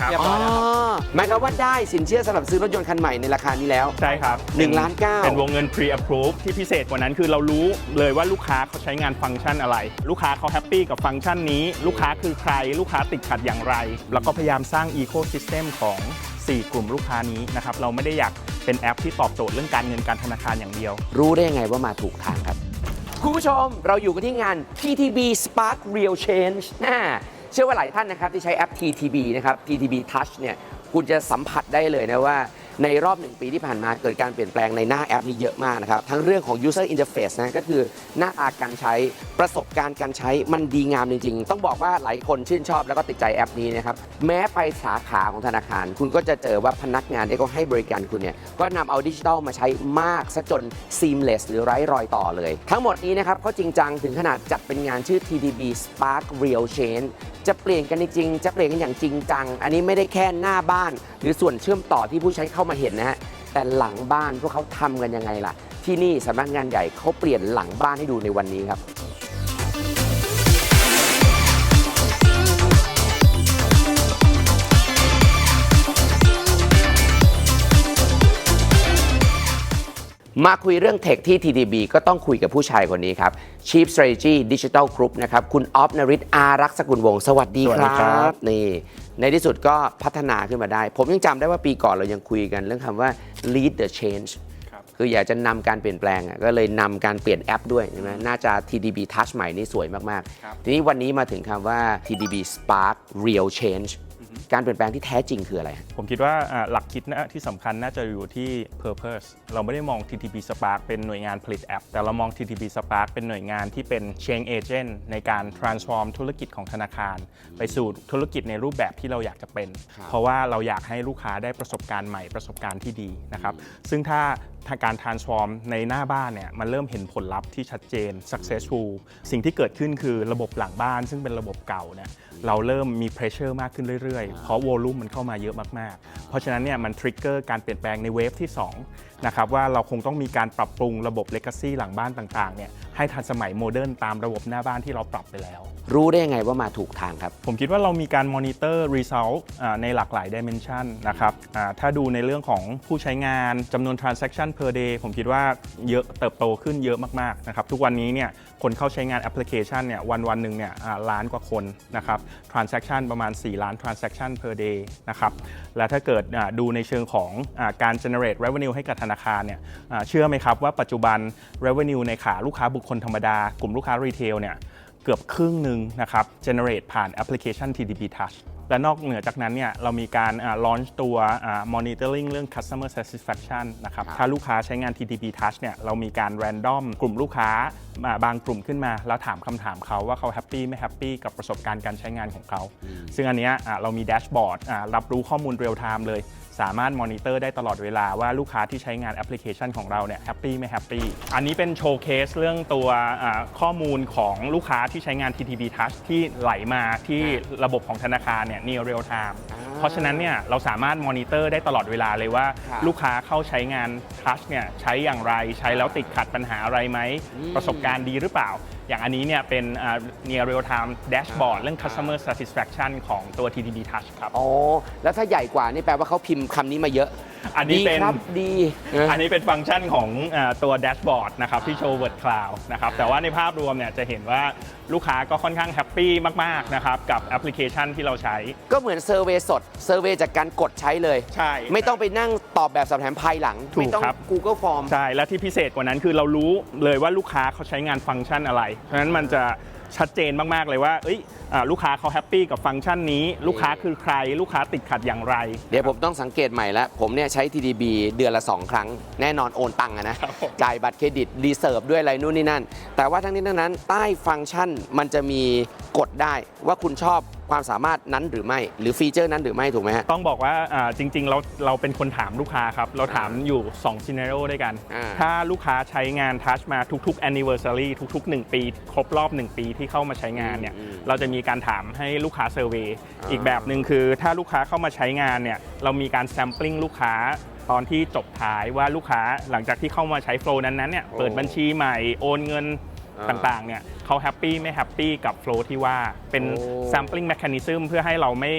ครับ เรียบร้อยแล้วครับอ๋อหมายความว่าได้สินเชื่อสำหรับซื้อรถยนต์คันใหม่ในราคานี้แล้ว ใช่ครับหนึ่งล้านเก้า เป็นวงเงิน pre-approve ที่พิเศษกว่านั้นคือเรารู้เลยว่าลูกค้าเขาใช้งานฟังก์ชันอะไร ลูกค้าเขาแฮปปี้กับฟังก์ชันนี้ ลูกค้าคือใคร ลูกค้าติดขัดอย่างไร แล้วก็พยายามสร้าง ecosystem ของ 4 กลุ่มลูกค้านี้นะครับ เราไม่ได้อยากเป็นแอปที่ตอบโจทย์เรื่องการเงินการธนาคารอย่างเดียว รู้ได้ยังไงว่ามาถูกทางครับ คุณผู้ชมเราอยู่กันที่งาน TTB Spark Real Change น่า เชื่อว่าหลายท่านนะครับที่ใช้แอป TTB นะครับ TTB Touch เนี่ยคุณจะสัมผัสได้เลยนะว่า ในรอบหนึ่งปีที่ผ่านมาเกิดการเปลี่ยนแปลงในหน้าแอปนี้เยอะมากนะครับ ทั้งเรื่องของ user interface นะก็คือหน้าตาการใช้ประสบการณ์การใช้มันดีงามจริง ๆ ต้องบอกว่าหลายคนชื่นชอบแล้วก็ติดใจแอปนี้นะครับ แม้ไปสาขาของธนาคาร คุณก็จะเจอว่าพนักงานที่เขาให้บริการคุณเนี่ยก็นำเอาดิจิทัลมาใช้มากซะจน seamless หรือไร้รอยต่อเลย ทั้งหมดนี้นะครับเขาจริงจังถึงขนาดจัดเป็นงานชื่อ TDB Spark Real Change จะเปลี่ยนกันจริงๆจะเปลี่ยนกันอย่างจริงจัง อันนี้ไม่ได้แค่หน้าบ้าน หรือส่วนเชื่อมต่อที่ผู้ใช้เข้ามาเห็นนะฮะแต่หลังบ้านพวกเขาทำกันยังไงล่ะ ที่นี่สำนักงานใหญ่เขาเปลี่ยนหลังบ้านให้ดูในวันนี้ครับมาคุยเรื่องเทคที่ TDB ก็ต้องคุยกับผู้ชายคนนี้ครับ Chief Strategy Digital Group นะครับ คุณออฟนริศอารักษ์สกุลวงศ์สวัสดีสวัสคดีรัครับบนี่ ในที่สุดก็พัฒนาขึ้นมาได้ ผมยังจำได้ว่าปีก่อนเรายังคุยกันเรื่องคำว่า lead the change ครับ คืออยากจะนำการเปลี่ยนแปลงอะก็เลยนำการเปลี่ยนแอปด้วยใช่ไหมน่าจะ TDB Touch ใหม่นี่สวยมาก ครับ ๆ ทีนี้วันนี้มาถึงคำว่า TDB Spark Real Change การเปลี่ยนแปลงที่แท้จริงคืออะไรฮะผมคิดว่าอ่าหลักคิดนะที่สำคัญน่าจะอยู่ที่ purpose เราไม่ได้มอง TTB Spark เป็นหน่วยงานผลิตแอป แต่เรามอง TTB Spark เป็นหน่วยงานที่เป็น change agent ในการ transform ธุรกิจของธนาคาร ไปสู่ธุรกิจในรูปแบบที่เราอยากจะเป็นครับเพราะว่าเราอยากให้ลูกค้าได้ประสบการณ์ใหม่ประสบการณ์ที่ดีนะครับซึ่งถ้าทางการ transform ในหน้าบ้านเนี่ยมันเริ่มเห็นผลลัพธ์ที่ชัดเจน successful สิ่งที่เกิดขึ้นคือระบบหลังบ้านซึ่งเป็นระบบเก่าเนี่ยเราเริ่มมี pressure มากขึ้นเรื่อยๆ เพราะ volume มันเข้ามาเยอะมากๆ เพราะฉะนั้นเนี่ยมัน trigger การเปลี่ยนแปลงในเวฟที่2นะครับว่าเราคงต้องมีการปรับปรุงระบบ legacy หลังบ้านต่างๆเนี่ย ให้ทันสมัยโมเดิร์นตามระบบหน้าบ้านที่เราปรับไปแล้ว รู้ได้ยังไงว่ามาถูกทางครับ ผมคิดว่าเรามีการมอนิเตอร์ result อ่าในหลากหลาย dimension นะครับอ่าถ้าดูในเรื่องของผู้ใช้งานจำนวน transaction per day ผมคิดว่าเยอะเติบโตขึ้นเยอะมากๆนะครับทุกวันนี้เนี่ย คนเข้าใช้งานแอปพลิเคชันเนี่ยวันวันๆหนึ่งเนี่ยล้านกว่าคนนะครับ transaction ประมาณ 4 ล้าน transaction per day นะครับ และถ้าเกิดดูในเชิงของอการ generate revenue ให้กับธนาคารเนี่ยเชื่อไหมครับว่าปัจจุบัน revenue ในขาลูกค้าบุคคลธรรมดา กลุ่มลูกค้า retail เนี่ยเกือบครึ่งหนึ่งนะครับ generate ผ่านแอปพลิเคชัน TDB Touch และนอกเหนือจากนั้นเนี่ยเรามีการอ่า launch ตัวอ่า monitoring เรื่อง customer satisfaction นะครับครับถ้าลูกค้าใช้งาน TDB Touch เนี่ยเรามีการ random กลุ่มลูกค้ามาบางกลุ่มขึ้นมา แล้วถามคำถามเขาว่าเขาแฮปปี้ไม่แฮปปี้กับประสบการณ์การใช้งานของเขา ซึ่งอันเนี้ยอ่าเรามีแดชบอร์ดรับรู้ข้อมูลเรียลไทม์เลย สามารถมอนิเตอร์ได้ตลอดเวลาว่าลูกค้าที่ใช้งานแอปพลิเคชันของเราเนี่ยแฮปปี้ไม่แฮปปี้อันนี้เป็นโชว์เคสเรื่องตัวข้อมูลของลูกค้าที่ใช้งาน TTB Touch ที่ไหลมาที่ระบบของธนาคารเนี่ย near real time เพราะฉะนั้นเนี่ยเราสามารถมอนิเตอร์ได้ตลอดเวลาเลยว่า ครับลูกค้าเข้าใช้งาน Touch เนี่ยใช้อย่างไรใช้แล้วติดขัดปัญหาอะไรไหม อืมประสบการณ์ดีหรือเปล่า อย่างอันนี้เนี่ยเป็นอ่า near real time dashboard เรื่อง customer satisfaction ของตัว TTB Touch ครับ อ๋อแล้วถ้าใหญ่กว่านี่แปลว่าเขาพิมพ์คำนี้มาเยอะ อันนี้ดีเป็น ครับดีอันนี้เป็นฟังก์ชันของอาตัวแดชบอร์ดนะครับที่โชว์ Word Cloud นะครับแต่ว่าในภาพรวมเนี่ยจะเห็นว่าลูกค้าก็ค่อนข้างแฮปปี้มากๆนะครับกับแอปพลิเคชันที่เราใช้ ก็เหมือนเซอร์เวยสดเซอร์เวยจากการกดใช้เลย ใช่ ไม่ต้องไปนั่งตอบแบบสอบถามภายหลัง ถูกไม่ต้อง ครับ Google Form ใช่ และที่พิเศษกว่านั้นคือเรารู้เลยว่าลูกค้าเขาใช้งานฟังก์ชันอะไร เพราะฉะนั้นมันจะ ชัดเจนมาก ๆ เลยว่าเอ้ยอ่าลูกค้าเขาแฮปปี้กับฟังก์ชันนี้ ลูกค้าคือใคร ลูกค้าติดขัดอย่างไร เดี๋ยวผมต้องสังเกตใหม่แล้ว ผมเนี่ยใช้ TDB เดือนละ 2 ครั้ง แน่นอนโอนตังค์อะนะครับผมจ่ายบัตรเครดิตรีเซิร์ฟด้วยอะไรนู่นนี่นั่น แต่ว่าทั้งนี้ทั้งนั้นใต้ฟังก์ชันมันจะมีกดได้ว่าคุณชอบ ความสามารถนั้นหรือไม่ หรือฟีเจอร์นั้นหรือไม่ถูกไหมฮะ ต้องบอกว่าอ่าจริงๆ เราเราเป็นคนถามลูกค้าครับ เราถามอยู่2 scenario ด้วยกัน อ่า ถ้าลูกค้าใช้งานทัชมาทุกๆ anniversary ทุก ๆ 1 ปี ครบรอบ 1 ปีที่เข้ามาใช้งานเนี่ยอืมเราจะมีการถามให้ลูกค้าเซอร์เวยอ่าอีกแบบหนึ่งคือ ถ้าลูกค้าเข้ามาใช้งานเนี่ยเรามีการ sampling ลูกค้าตอนที่จบท้ายว่าลูกค้าหลังจากที่เข้ามาใช้โฟล์นั้นๆเนี่ยเปิดบัญชีใหม่โอนเงินอ่า ต่างๆเนี่ยเขาแฮปปี้ไม่แฮปปี้กับโฟล์ที่ว่าเป็นโอ้ sampling mechanism เพื่อให้เราไม่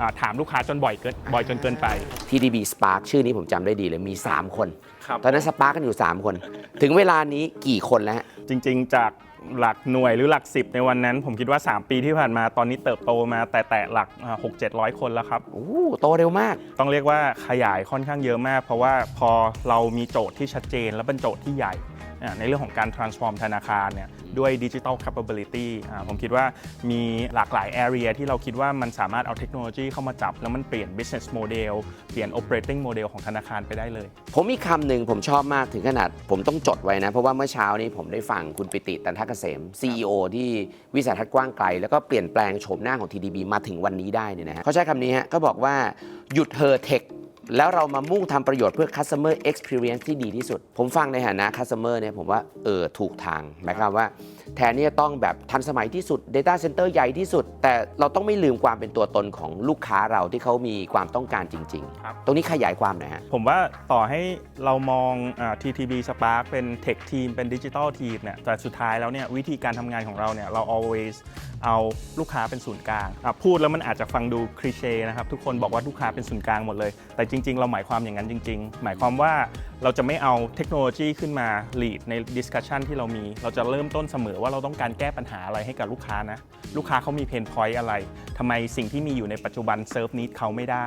อ่าถามลูกค้าจนบ่อยเกินบ่อยจนเกินไป TDB Spark ชื่อนี้ผมจำได้ดีเลยมี 3 คนครับตอนนั้น Spark กันอยู่ 3 คน ถึงเวลานี้กี่คนแล้วฮะจริง ๆ จากหลักหน่วยหรือหลัก 10 ในวันนั้น ผมคิดว่า 3 ปีที่ผ่านมาตอนนี้เติบโตมาแต่แต่หลักหกเจ็ดร้อยคนแล้วครับโอ้โหโตเร็วมาก ต้องเรียกว่าขยายค่อนข้างเยอะมาก เพราะว่าพอเรามีโจทย์ที่ชัดเจน และเป็นโจทย์ที่ใหญ่อ่า ในเรื่องของการ transform ธนาคารเนี่ยด้วย digital capability อ่าผมคิดว่ามีหลากหลาย area ที่เราคิดว่ามันสามารถเอาเทคโนโลยีเข้ามาจับ แล้วมันเปลี่ยน business model เปลี่ยน operating model ของธนาคารไปได้เลย ผมมีคำหนึ่งผมชอบมากถึงขนาด ผมต้องจดไว้นะ เพราะว่าเมื่อเช้านี้ผมได้ฟังคุณปิติตันทกเกษม CEO ที่วิสัยทัศน์กว้างไกล แล้วก็เปลี่ยนแปลงโฉมหน้าของ TDB มาถึงวันนี้ได้เนี่ยนะฮะเขาใช้คำนี้ฮะก็บอกว่าหยุดเฮอเทค แล้วเรามามุ่งทำประโยชน์เพื่อ customer experience ที่ดีที่สุด ผมฟังในฐานะ customer เนี่ยผมว่าเออถูกทางหมายความว่า แทนที่จะต้องแบบทันสมัยที่สุด Data Center ใหญ่ที่สุด แต่เราต้องไม่ลืมความเป็นตัวตนของลูกค้าเราที่เขามีความต้องการจริง ครับ ๆ ตรงนี้ขยายความหน่อยฮะ ผมว่าต่อให้เรามองอา TTB Spark เป็น Tech Team เป็น Digital Team เนี่ยแต่สุดท้ายแล้วเนี่ยวิธีการทำงานของเราเนี่ยเรา always เอาลูกค้าเป็นศูนย์กลางอะพูดแล้วมันอาจจะฟังดูคลีเช่นะครับ ทุกคนบอกว่าลูกค้าเป็นศูนย์กลางหมดเลย แต่จจริง ๆ เราหมายความอย่างนั้นจริง ๆ หมายความว่า เราจะไม่เอาเทคโนโลยีขึ้นมา lead ใน discussion ที่เรามี เราจะเริ่มต้นเสมอว่าเราต้องการแก้ปัญหาอะไรให้กับลูกค้านะ ลูกค้าเขามีเพนพอยต์อะไรทำไมสิ่งที่มีอยู่ในปัจจุบันเซิร์ฟนิดเขาไม่ได้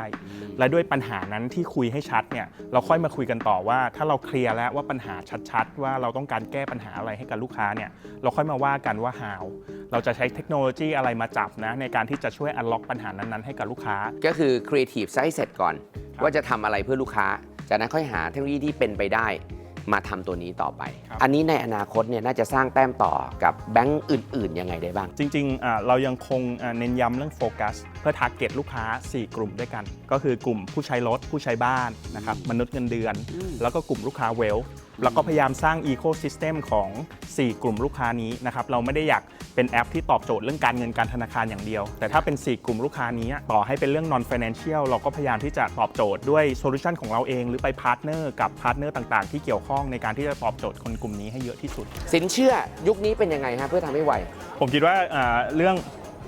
และด้วยปัญหานั้นที่คุยให้ชัดเนี่ยเราค่อยมาคุยกันต่อว่า ถ้าเราเคลียร์แล้วว่าปัญหาชัดๆ ว่าเราต้องการแก้ปัญหาอะไรให้กับลูกค้าเนี่ยเราค่อยมาว่ากันว่า how เราจะใช้เทคโนโลยีอะไรมาจับนะในการที่จะช่วย unlock ปัญหานั้นๆให้กับลูกค้า ก็คือครีเอทีฟไซส์เสร็จก่อนครับว่าจะทำอะไรเพื่อลูกค้า จากนั้นค่อยหาเทคโนโลยีที่เป็นไปได้มาทำตัวนี้ต่อไปครับอันนี้ในอนาคตเนี่ยน่าจะสร้างแต้มต่อกับแบงก์อื่น ๆ ยังไงได้บ้าง จริงๆอ่าเรายังคงอ่าเน้นย้ำเรื่องโฟกัส เพื่อ target ลูกค้า 4 กลุ่มด้วยกัน ก็คือกลุ่มผู้ใช้รถ ผู้ใช้บ้านนะครับมนุษย์เงินเดือน แล้วก็กลุ่มลูกค้าเวล แล้วก็พยายามสร้าง Ecosystem ของ 4 กลุ่มลูกค้านี้นะครับเราไม่ได้อยากเป็นแอปที่ตอบโจทย์เรื่องการเงินการธนาคารอย่างเดียว แต่ถ้าเป็น 4 กลุ่มลูกค้านี้ต่อให้เป็นเรื่อง non financial เราก็พยายามที่จะตอบโจทย์ด้วยโซลูชันของเราเอง หรือไปพาร์ทเนอร์กับพาร์ทเนอร์ต่างๆ ที่เกี่ยวข้องในการที่จะตอบโจทย์คนกลุ่มนี้ให้เยอะที่สุด สินเชื่อยุคนี้เป็นยังไงฮะเพื่อทำให้ไวผมคิดว่าอ่าเรื่อง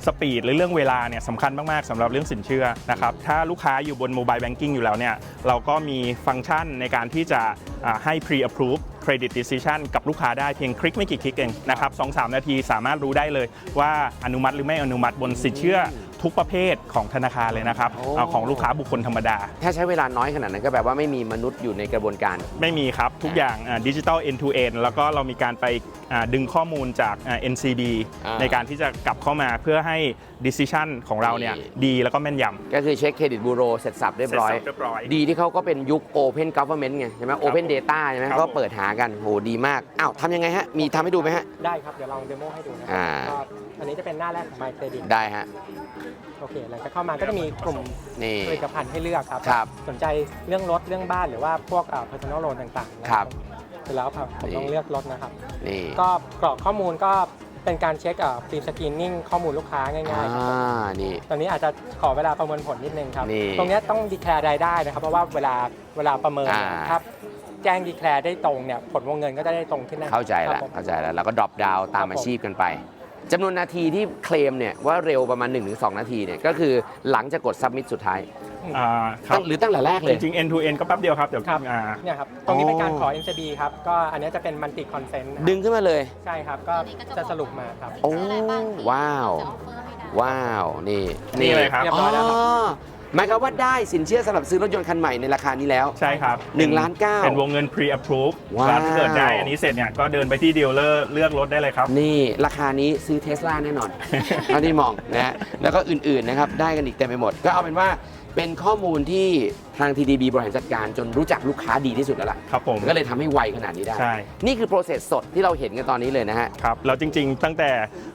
สปีดหรือเรื่องเวลาเนี่ยสำคัญมาก ๆสำหรับเรื่องสินเชื่อนะครับถ้าลูกค้าอยู่บนโมบายแบงกิ้งอยู่แล้วเนี่ยเราก็มีฟังก์ชันในการที่จะให้ pre-approve credit decision กับลูกค้าได้เพียงคลิกไม่กี่คลิกเองนะครับสองสามนาทีสามารถรู้ได้เลยว่าอนุมัติหรือไม่อนุมัติบนสินเชื่อ ทุกประเภทของธนาคารเลยนะครับโอ้อ่าของลูกค้าบุคคลธรรมดา ถ้าใช้เวลาน้อยขนาดนั้นก็แปลว่าไม่มีมนุษย์อยู่ในกระบวนการ ไม่มีครับ ทุกอย่างดิจิ t a ล end to end แล้วก็เรามีการไปอ่าดึงข้อมูลจากอ่า NCB อ่าในการที่จะกลับเข้ามาเพื่อให้ decision ของเราเนี่ยดี ดีแล้วก็แม่นยก็คือเช็คเครดิตบูโรเสร็จสับเรียบร้อย เสร็จสับเรียบร้อยดีที่เขาก็เป็นยุค Open Government ไงใช่ไหม Open Data ใช่ไหมครับก็เปิดหากันโหดีมากอ้าวทำยังไงฮะ มีทำให้ดูไหมฮะ ได้ครับ เดี๋ยวลองเดโมให้ดูนะครัอ่า ก็อันนี้จะเป็นหน้าแรกของ My Credit ได้ฮะโอเคหลังจากเข้ามาก็จะมีกลุ่มนี่ ผลิตภัณฑ์ให้เลือกครับ ครับสนใจเรื่องรถเรื่องบ้านหรือว่าพวกเอ่อ personal loan ต่างๆนะครับเสร็จแล้วครับผมนี่ ต้องเลือกรถนะครับ นี่ก็กรอกข้อมูลก็เป็นการเช็คฟิล์มสกรีนนิ่งข้อมูลลูกค้าง่ายๆครับอ่านี่ ตอนนี้อาจจะขอเวลาประเมินผลนิดนึงครับ นี่ตรงเนี้ยต้องดีแคร์รายได้นะครับ เพราะว่าเวลาเวลาประเมินเนี่ยอ่าถ้าแจ้งดีแคร์ได้ตรงเนี่ยผลวงเงินก็จะได้ตรงขึ้นนะเข้าใจคแล้วรับผม เข้าใจแล้วแล้วก็ drop down ตามครับผมอาชีพกันไป จำนวนนาทีที่เคลมเนี่ยว่าเร็วประมาณ 1-2 นาทีเนี่ยก็คือหลังจากกด submit สุดท้ายำอ่าครัตั้บงหรือตั้งแต่แรกเลจย ริงๆ end to end ก็แป๊บเดียวครับ เดี๋ยวครับ อ่า เนี่ยครับ ตรงนี้เป็นการอ๋อขอ NCB ครับ ก็อันเนี้ยจะเป็นมันติคอนเซนต์ดึงขึ้นมาเลย ใช่ครับ ก็จะสรุปมาครับ โอ้ว้าว ว้าว นี่นี่เลยครับ เรียบร้อยแล้วครับ หมายความว่าได้สินเชื่อสำหรับซื้อรถยนต์คันใหม่ในราคานี้แล้ว ใช่ครับหนึ่งล้านเก้าเป็นวงเงิน pre approve ว้าว แล้วถ้าเกิดได้อันนี้เสร็จเนี่ยก็เดินไปที่ดีลเลอร์เลือกรถได้เลยครับ นี่ราคานี้ซื้อเทสลาแน่นอน เท่าที่มองนะฮะแล้วก็อื่นๆนะครับได้กันอีกเต็มไปหมด ก็เอาเป็นว่า เป็นข้อมูลที่ทาง TDB บริหารจัดการจนรู้จักลูกค้าดีที่สุดแล้วล่ะครับผม ก็เลยทำให้ไวขนาดนี้ได้ ใช่ นี่คือ process สดที่เราเห็นกันตอนนี้เลยนะฮะ ครับแล้วจริงๆ ตั้งแต่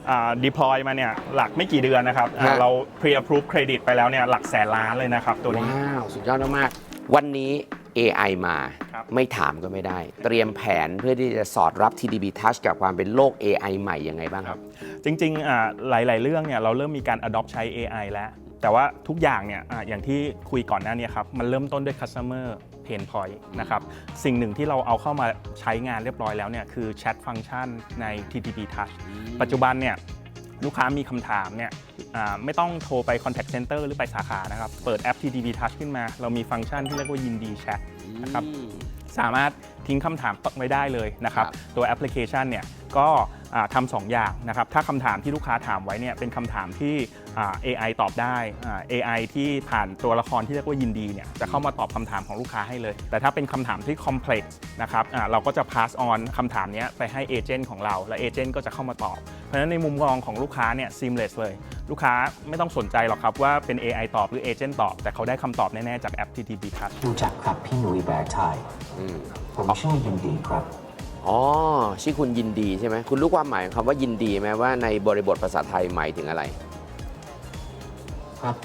อ่า deploy มาเนี่ยหลักไม่กี่เดือนนะครับอ่าฮะ เรา pre approve credit ไปแล้วเนี่ยหลักแสนล้านเลยนะครับตัวนี้ ว้าว สุดยอดมากๆวันนี้ AI มาครับ ไม่ถามก็ไม่ได้ เตรียมแผนเพื่อที่จะสอดรับ TDB Touch กับความเป็นโลก AI ใหม่ยังไงบ้างครับ จริงๆอ่าหลาย ๆ เรื่องเนี่ยเราเริ่มมีการ adopt ใช้ AI แล้ว แต่ว่าทุกอย่างเนี่ยอ่าอย่างที่คุยก่อนหน้านี้ครับมันเริ่มต้นด้วย customer pain point นะครับสิ่งหนึ่งที่เราเอาเข้ามาใช้งานเรียบร้อยแล้วเนี่ยคือ chat function ใน TTP Touch ปัจจุบันเนี่ยลูกค้ามีคำถามเนี่ยอ่าไม่ต้องโทรไป contact center หรือไปสาขานะครับ เปิดแอป TTB Touch ขึ้นมา เรามีฟังก์ชันที่เรียกว่ายินดีแชทนะครับอืมสามารถทิ้งคำถามไว้ได้เลยนะครับครับตัวแอปพลิเคชันเนี่ยก็อ่า ทำสองอย่างนะครับถ้าคำถามที่ลูกค้าถามไว้เนี่ยเป็นคำถามที่อ่า AI ตอบได้อ่า AI ที่ผ่านตัวละครที่เรียกว่ายินดีเนี่ยจะเข้ามาตอบคำถามของลูกค้าให้เลย แต่ถ้าเป็นคำถามที่ complex นะครับอ่าเราก็จะ pass on คำถามเนี้ยไปให้เอเจนต์ของเรา และเอเจนต์ก็จะเข้ามาตอบ เพราะฉะนั้นในมุมมองของลูกค้าเนี่ย seamless เลย ลูกค้าไม่ต้องสนใจหรอกครับว่าเป็น AI ตอบหรือเอเจนต์ตอบ แต่เขาได้คำตอบแน่ ๆ จากแอป TTB Touch รู้จักครับพี่หนุ่ยแบร์ไทยอืมผมชื่อยินดีครับ อ๋อชื่อคุณยินดีใช่ไหมคุณรู้ความหมายของคำว่ายินดีไหมว่าในบริบทภาษาไทยหมายถึงอะไร ครับ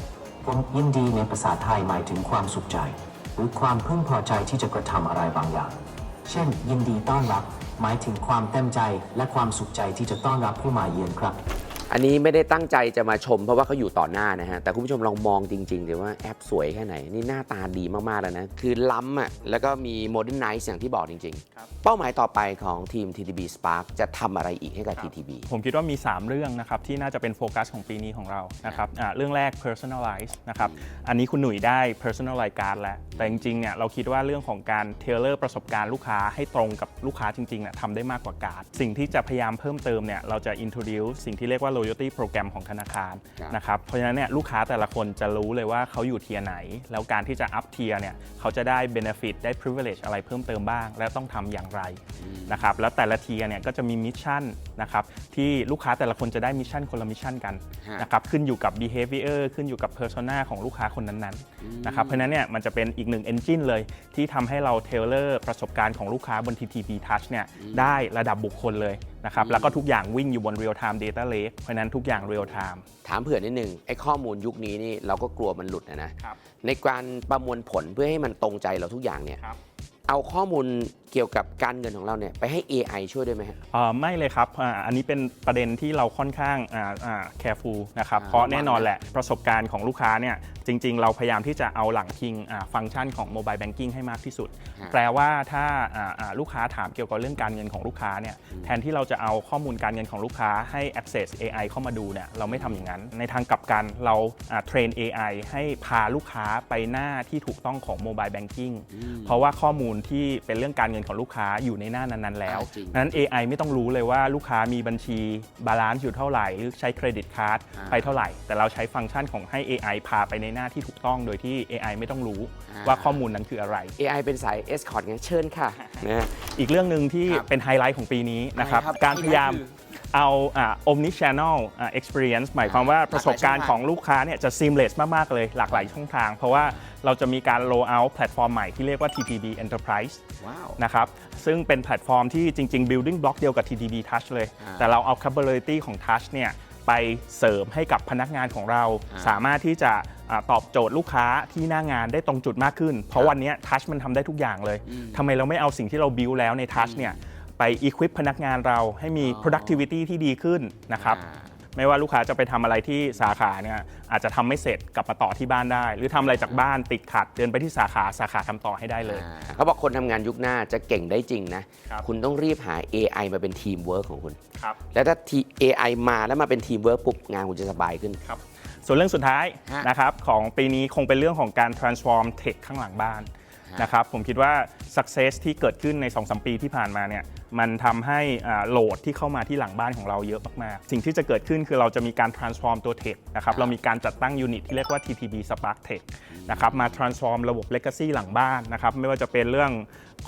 ผมยินดีในภาษาไทยหมายถึงความสุขใจ หรือความพึงพอใจที่จะกระทำอะไรบางอย่าง เช่น ยินดีต้อนรับ หมายถึงความเต็มใจและความสุขใจที่จะต้อนรับผู้มาเยือนครับ อันนี้ไม่ได้ตั้งใจจะมาชม เพราะว่าเขาอยู่ต่อหน้านะฮะ แต่คุณผู้ชมลองมองจริงๆเดี๋ยวว่าแอปสวยแค่ไหน นี่หน้าตาดีมากๆแล้วนะ คือล้ำอะ แล้วก็มีโมเดิร์นไนซ์อย่างที่บอกจริงครับๆเป้าหมายต่อไปของทีม TTB Spark จะทำอะไรอีกให้กับ TTB ผมคิดว่ามี 3 เรื่องนะครับ ที่น่าจะเป็นโฟกัสของปีนี้ของเรานะครับอ่าเรื่องแรก personalize นะครับ อันนี้คุณหนุ่ยได้ personalize card แล้ว แต่จริงๆเนี่ยเราคิดว่าเรื่องของการ tailor ประสบการณ์ลูกค้าให้ตรงกับลูกค้าจริงๆเนี่ยทำได้มากกว่าการ์ดสิ่งที่จะพยายามเพิ่มเติมเนี่ยเราจะ introduce สิ่งที่เรียกว่า loyalty program ของธนาคารครับนะครับเพราะฉะนั้นเนี่ยลูกค้าแต่ละคนจะรู้เลยว่าเขาอยู่เทียร์ไหน แล้วการที่จะ up เทียร์เนี่ยเขาจะได้ benefit ได้ privilege อะไรเพิ่มเติมบ้าง และต้องทำอย่างไรนะครับแล้วแต่ละเทียร์เนี่ยก็จะมีมิชชั่นนะครับที่ลูกค้าแต่ละคนจะได้มิชชั่นคนละมิชชั่นกันฮะนะครับขึ้นอยู่กับ behavior ขึ้นอยู่กับ persona ของลูกค้าคนนั้นๆนะครับเพราะฉะนั้นเนี่ยมันจะเป็นอีกหนึ่ง engine เลยที่ทำให้เรา tailor ประสบการณ์ของลูกค้าบน TTB Touch เนี่ยได้ระดับบุคคลเลยนะครับ แล้วก็ทุกอย่างวิ่งอยู่บน real time data lake เพราะฉะนั้นทุกอย่าง real time ถามเผื่อนิดนึงไอ้ข้อมูลยุคนี้นี่เราก็กลัวมันหลุดนะนะครับ ในการประมวลผลเพื่อให้มันตรงใจเราทุกอย่างเนี่ย ครับ เอาข้อมูลเกี่ยวกับการเงินของเราเนี่ยไปให้ AI ช่วยด้วยไหมฮะ เอ่อไม่เลยครับอ่าอันนี้เป็นประเด็นที่เราค่อนข้างอ่าอ่า careful นะครับอ่าเพราะแน่นอนแหละประสบการณ์ของลูกค้าเนี่ยจริง ๆ เราพยายามที่จะเอาหลังพิงอ่าฟังก์ชันของ mobile banking ให้มากที่สุด ฮะแปลว่าถ้าอ่าอ่าลูกค้าถามเกี่ยวกับเรื่องการเงินของลูกค้าเนี่ยแทนที่เราจะเอาข้อมูลการเงินของลูกค้าให้ access AI เข้ามาดูเนี่ยเราไม่ทำอย่างนั้น ในทางกลับกันเราเทรน AI ให้พาลูกค้าไปหน้าที่ถูกต้องของ mobile banking เพราะว่าข้อมูลที่เป็นเรื่องการเงินของลูกค้าอยู่ในหน้านั้นๆแล้วอ่าจริงนั้น AI ไม่ต้องรู้เลยว่าลูกค้ามีบัญชีบาลานซ์อยู่เท่าไหร่ หรือใช้เครดิตการ์ดอ่าไปเท่าไหร่ แต่เราใช้ฟังก์ชันของให้ AI พาไปในหน้าที่ถูกต้องโดยที่ AI ไม่ต้องรู้อ่า ว่าข้อมูลนั้นคืออะไร AI เป็นสาย Escort ไงเชิญค่ะนะฮะ อีกเรื่องหนึ่งที่ครับเป็นไฮไลท์ของปีนี้นะครับ อะไรครับการพยายามไฮไลท์คือ เอาอ่า omni channel อ่า experience หมายความว่าหลากหลายประสบการณ์ช่องขทางองลูกค้าเนี่ยจะ seamless มาก ๆ เลยหลากหลายช่องทาง เพราะว่าเราจะมีการ roll out แพลตฟอร์มใหม่ที่เรียกว่า TTB Enterprise ว้าวนะครับซึ่งเป็นแพลตฟอร์มที่จริง ๆ building block เดียวกับ TTB Touch เลยอ่าแต่เราเอา capability ของ Touch เนี่ยไปเสริมให้กับพนักงานของเราอ่าสามารถที่จะอ่าตอบโจทย์ลูกค้าที่หน้างานได้ตรงจุดมากขึ้น เพราะวันเนี้ย Touch มันทำได้ทุกอย่างเลยทำไมเราไม่เอาสิ่งที่เรา build แล้วใน Touch เนี่ย ไป equip พนักงานเราให้มีอ๋อ productivity ที่ดีขึ้นนะครับอ่าไม่ว่าลูกค้าจะไปทำอะไรที่สาขาเนี่ยอาจจะทำไม่เสร็จกลับมาต่อที่บ้านได้ หรือทำอะไรจากบ้านติดขัดเดินไปที่สาขาสาขาทำต่อให้ได้เลยอ่าเขาบอกคนทำงานยุคหน้าจะเก่งได้จริงนะครับคุณต้องรีบหา AI มาเป็นทีมเวิร์กของคุณครับแล้วถ้า T- AI มาแล้วมาเป็นทีมเวิร์กปุ๊บงานคุณจะสบายขึ้นครับส่วนเรื่องสุดท้ายฮะนะครับของปีนี้คงเป็นเรื่องของการ transform tech ข้างหลังบ้านฮะนะครับผมคิดว่า success ที่เกิดขึ้นใน 2-3 ปีที่ผ่านมาเนี่ย มันทำให้อ่าโหลดที่เข้ามาที่หลังบ้านของเราเยอะมากๆ สิ่งที่จะเกิดขึ้นคือเราจะมีการ transform ตัว tech นะครับ เรามีการจัดตั้งยูนิตที่เรียกว่า TTB Spark Tech นะครับมา transform ระบบ legacy หลังบ้านนะครับ ไม่ว่าจะเป็นเรื่อง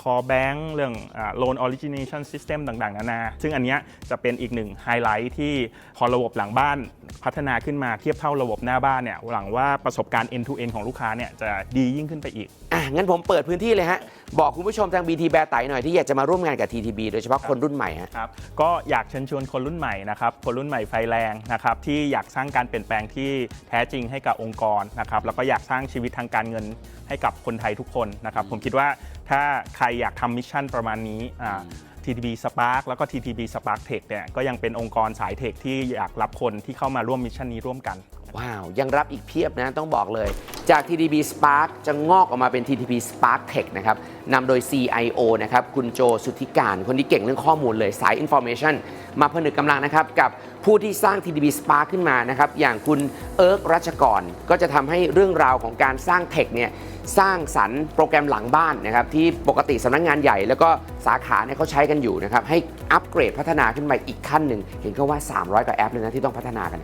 core bank เรื่องอ่า loan origination system ต่างๆ นานา ซึ่งอันเนี้ยจะเป็นอีกหนึ่งไฮไลท์ที่พอระบบหลังบ้านพัฒนาขึ้นมาเทียบเท่าระบบหน้าบ้านเนี่ยหวังว่าประสบการณ์ end to end ของลูกค้าเนี่ยจะดียิ่งขึ้นไปอีก อะงั้นผมเปิดพื้นที่เลยฮะบอกคุณผู้ชมทาง BT แบร์ไตหน่อยที่อยากจะมาร่วมงานกับ TTB โดยเฉพาะคนรุ่นใหม่ฮะ ครับก็อยากเชิญชวนคนรุ่นใหม่นะครับคนรุ่นใหม่ไฟแรงนะครับที่อยากสร้างการเปลี่ยนแปลงที่แท้จริงให้กับองค์กรนะครับแล้วก็อยากสร้างชีวิตทางการเงินให้กับคนไทยทุกคนนะครับผมคิดว่าถ้าใครอยากทำมิชชั่นประมาณนี้อ่า TTB Spark แล้วก็ TTB Spark Tech เนี่ยก็ยังเป็นองค์กรสายเทคที่อยากรับคนที่เข้ามาร่วมมิชชั่นนี้ร่วมกัน ว้าว ยังรับอีกเพียบนะต้องบอกเลย จาก TDB Spark จะงอกออกมาเป็น TDB Spark Tech นะครับนำโดย CIO นะครับ คุณโจสุทธิการ คนที่เก่งเรื่องข้อมูลเลย สาย Information มาผนึกกำลังนะครับ กับ ผู้ที่สร้าง TDB Spark ขึ้นมานะครับอย่างคุณเอิร์กรัชกร ก็จะทำให้เรื่องราวของการสร้างเทคเนี่ยสร้างสรรค์โปรแกรมหลังบ้านนะครับที่ปกติสำนักงานใหญ่แล้วก็สาขาเนี่ยเขาใช้กันอยู่นะครับให้อัปเกรดพัฒนาขึ้นไปอีกขั้นหนึ่ง เห็นก็ว่า 300 กว่าแอปเลยนะที่ต้องพัฒนากัน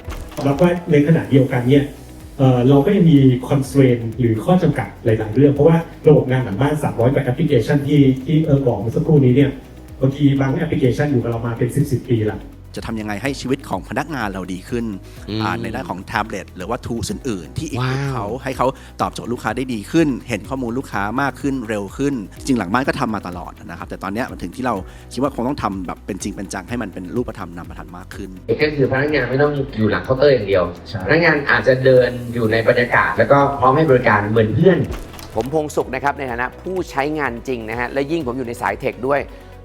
แล้วก็ในขณะเดียวกันเนี่ยเอ่อเราก็ยังมี constraint หรือข้อจำกัดหลายๆเรื่อง เพราะว่าระบบงานหลังบ้าน 300กว่าแอปพลิเคชันที่ที่เออบอกเมื่อสักครู่นี้เนี่ยบางทีบางแอปพลิเคชันอยู่กับเรามาเป็น 10 10 ปีละ จะทำยังไงให้ชีวิตของพนักงานเราดีขึ้นอืมอ่าในด้านของแท็บเล็ตหรือว่าทูสอื่นๆ ที่อีกว้าวเขาให้เขาตอบโจทย์ลูกค้าได้ดีขึ้น เห็นข้อมูลลูกค้ามากขึ้นเร็วขึ้น จริงหลังบ้านก็ทำมาตลอดนะครับ แต่ตอนเนี้ยมันถึงที่เราคิดว่าคงต้องทำแบบเป็นจริงเป็นจังให้มันเป็นรูปธรรมนามธรรมมากขึ้นก็คือพนักงานไม่ต้องอยู่หลังเคาน์เตอร์อย่างเดียวใช่พนักงานอาจจะเดินอยู่ในบรรยากาศ แล้วก็พร้อมให้บริการเหมือนเพื่อน ผมพงสุขนะครับในฐานะผู้ใช้งานจริงนะฮะและยิ่งผมอยู่ในสายเทคด้วย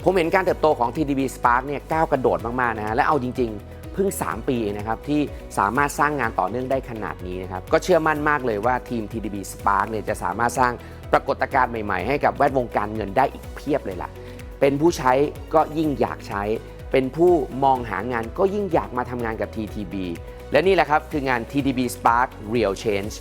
ผมเห็นการเติบโตของ TDB Spark เนี่ยก้าวกระโดดมาก ๆ นะฮะและเอาจริง ๆ เพิ่ง 3 ปีนะครับ ที่สามารถสร้างงานต่อเนื่องได้ขนาดนี้นะครับ ก็เชื่อมั่นมากเลยว่าทีม TDB Spark เนี่ยจะสามารถสร้างปรากฏการณ์ใหม่ ๆ ให้กับแวดวงการเงินได้อีกเพียบเลยล่ะ เป็นผู้ใช้ก็ยิ่งอยากใช้ เป็นผู้มองหางานก็ยิ่งอยากมาทำงานกับ TTB และนี่แหละครับคืองาน TDB Spark Real Change